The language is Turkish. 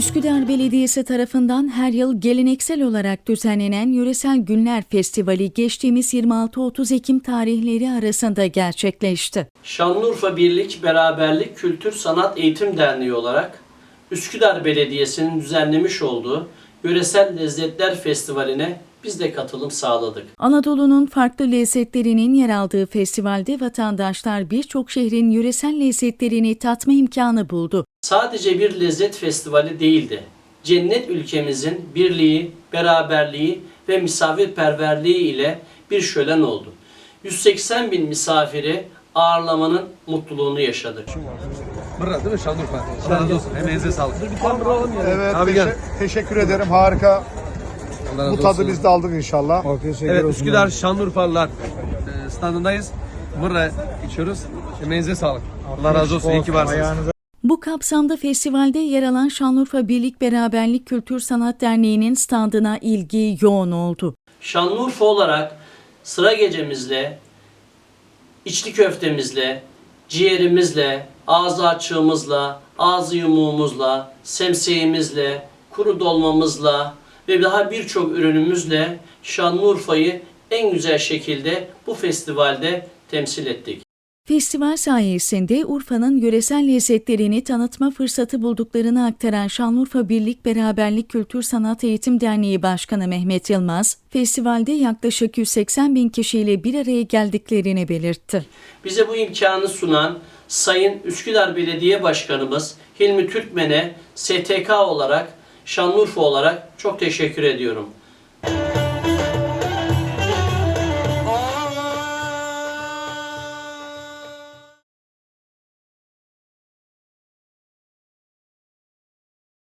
Üsküdar Belediyesi tarafından her yıl geleneksel olarak düzenlenen Yöresel Günler Festivali geçtiğimiz 26-30 Ekim tarihleri arasında gerçekleşti. Şanlıurfa Birlik Beraberlik Kültür Sanat Eğitim Derneği olarak Üsküdar Belediyesi'nin düzenlemiş olduğu Yöresel Lezzetler Festivali'ne biz de katılım sağladık. Anadolu'nun farklı lezzetlerinin yer aldığı festivalde vatandaşlar birçok şehrin yöresel lezzetlerini tatma imkanı buldu. Sadece bir lezzet festivali değildi. Cennet ülkemizin birliği, beraberliği ve misafirperverliği ile bir şölen oldu. 180 bin misafiri ağırlamanın mutluluğunu yaşadık. Mırra değil mi Şanlıurfa? Allah razı olsun. Emeğinize sağlık. Evet, Abi gel. teşekkür ederim. Harika. Bu tadı biz de aldık inşallah. Evet Üsküdar Şanlıurfalılar e, standındayız. Mırra içiyoruz. Emeğinize sağlık. Allah razı olsun. İyi ki varsınız. Bu kapsamda festivalde yer alan Şanlıurfa Birlik Beraberlik Kültür Sanat Derneği'nin standına ilgi yoğun oldu. Şanlıurfa olarak sıra gecemizle, içli köftemizle, ciğerimizle, ağzı açığımızla, ağzı yumuğumuzla, semseğimizle, kuru dolmamızla ve daha birçok ürünümüzle Şanlıurfa'yı en güzel şekilde bu festivalde temsil ettik. Festival sayesinde Urfa'nın yöresel lezzetlerini tanıtma fırsatı bulduklarını aktaran Şanlıurfa Birlik Beraberlik Kültür Sanat Eğitim Derneği Başkanı Mehmet Yılmaz, festivalde yaklaşık 180 bin kişiyle bir araya geldiklerini belirtti. Bize bu imkanı sunan Sayın Üsküdar Belediye Başkanımız Hilmi Türkmen'e STK olarak, Şanlıurfa olarak çok teşekkür ediyorum.